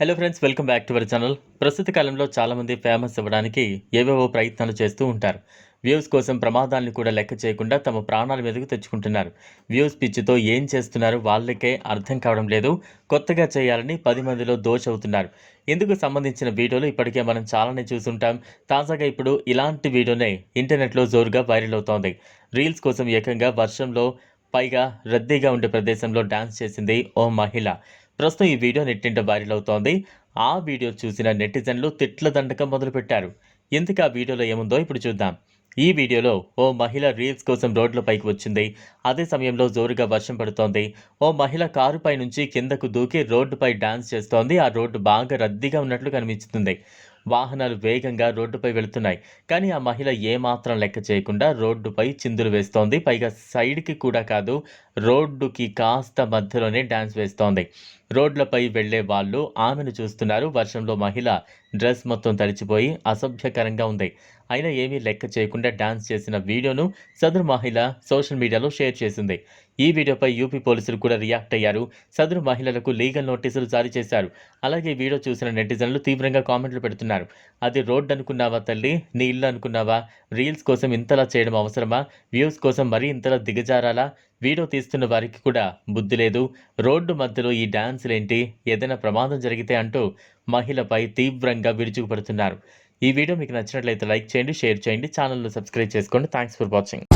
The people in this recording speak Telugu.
Hello friends welcome back to our channel ప్రస్తుత కాలంలో చాలామంది ఫేమస్ అవ్వడానికి ఏవేవో ప్రయత్నాలు చేస్తూ ఉంటారు. వ్యూస్ కోసం ప్రమాదాలను కూడా లెక్క చేయకుండా తమ ప్రాణాల మీదకు తెచ్చుకుంటున్నారు. వ్యూస్ పిచ్చితో ఏం చేస్తున్నారు వాళ్ళకే అర్థం కావడం లేదు. కొత్తగా చేయాలని పది మందిలో దోష అవుతున్నారు. ఇందుకు సంబంధించిన వీడియోలు ఇప్పటికే మనం చాలానే చూసుంటాం. తాజాగా ఇప్పుడు ఇలాంటి వీడియోనే ఇంటర్నెట్లో జోరుగా వైరల్ అవుతోంది. రీల్స్ కోసం ఏకంగా వర్షంలో పైగా రద్దీగా ఉండే ప్రదేశంలో డాన్స్ చేసింది ఓ మహిళ. ప్రస్తుతం ఈ వీడియో నెట్టింట వైరల్ అవుతోంది. ఆ వీడియో చూసిన నెటిజన్లు తిట్ల దండకం మొదలుపెట్టారు. ఎందుకు ఆ వీడియోలో ఏముందో ఇప్పుడు చూద్దాం. ఈ వీడియోలో ఓ మహిళ రీల్స్ కోసం రోడ్లపైకి వచ్చింది. అదే సమయంలో జోరుగా వర్షం పడుతోంది. ఓ మహిళ కారుపై నుంచి కిందకు దూకి రోడ్డుపై డాన్స్ చేస్తోంది. ఆ రోడ్డు బాగా రద్దీగా ఉన్నట్లు కనిపిస్తుంది. వాహనాలు వేగంగా రోడ్డుపై వెళుతున్నాయి. కానీ ఆ మహిళ ఏమాత్రం లెక్క చేయకుండా రోడ్డుపై చిందులు వేస్తోంది. పైగా సైడ్కి కూడా కాదు రోడ్డుకి కాస్త మధ్యలోనే డాన్స్ వేస్తోంది. రోడ్లపై వెళ్ళే వాళ్ళు ఆమెను చూస్తున్నారు. వర్షంలో మహిళ డ్రెస్ మొత్తం తడిచిపోయి అసభ్యకరంగా ఉంది. అయినా ఏమీ లెక్క చేయకుండా డ్యాన్స్ చేసిన వీడియోను సదరు మహిళ సోషల్ మీడియాలో షేర్ చేసింది. ఈ వీడియోపై యూపీ పోలీసులు కూడా రియాక్ట్ అయ్యారు. సదరు మహిళలకు లీగల్ నోటీసులు జారీ చేశారు. అలాగే వీడియో చూసిన నెటిజన్లు తీవ్రంగా కామెంట్లు పెడుతున్నారు. అది రోడ్ అనుకున్నావా తల్లి? నీ ఇల్లు అనుకున్నావా? రీల్స్ కోసం ఇంతలా చేయడం అవసరమా? వ్యూస్ కోసం మరీ ఇంతలా దిగజారాలా? వీడియో తీస్తున్న వారికి కూడా బుద్ధి లేదు. రోడ్డు మధ్యలో ఈ డాన్సులేంటి? ఏదైనా ప్రమాదం జరిగితే అంటూ మహిళపై తీవ్రంగా విరుచుకుపడుతున్నారు. ఈ వీడియో మీకు నచ్చినట్లయితే లైక్ చేయండి షేర్ చేయండి ఛానల్ను సబ్స్క్రైబ్ చేసుకోండి. Thanks for watching.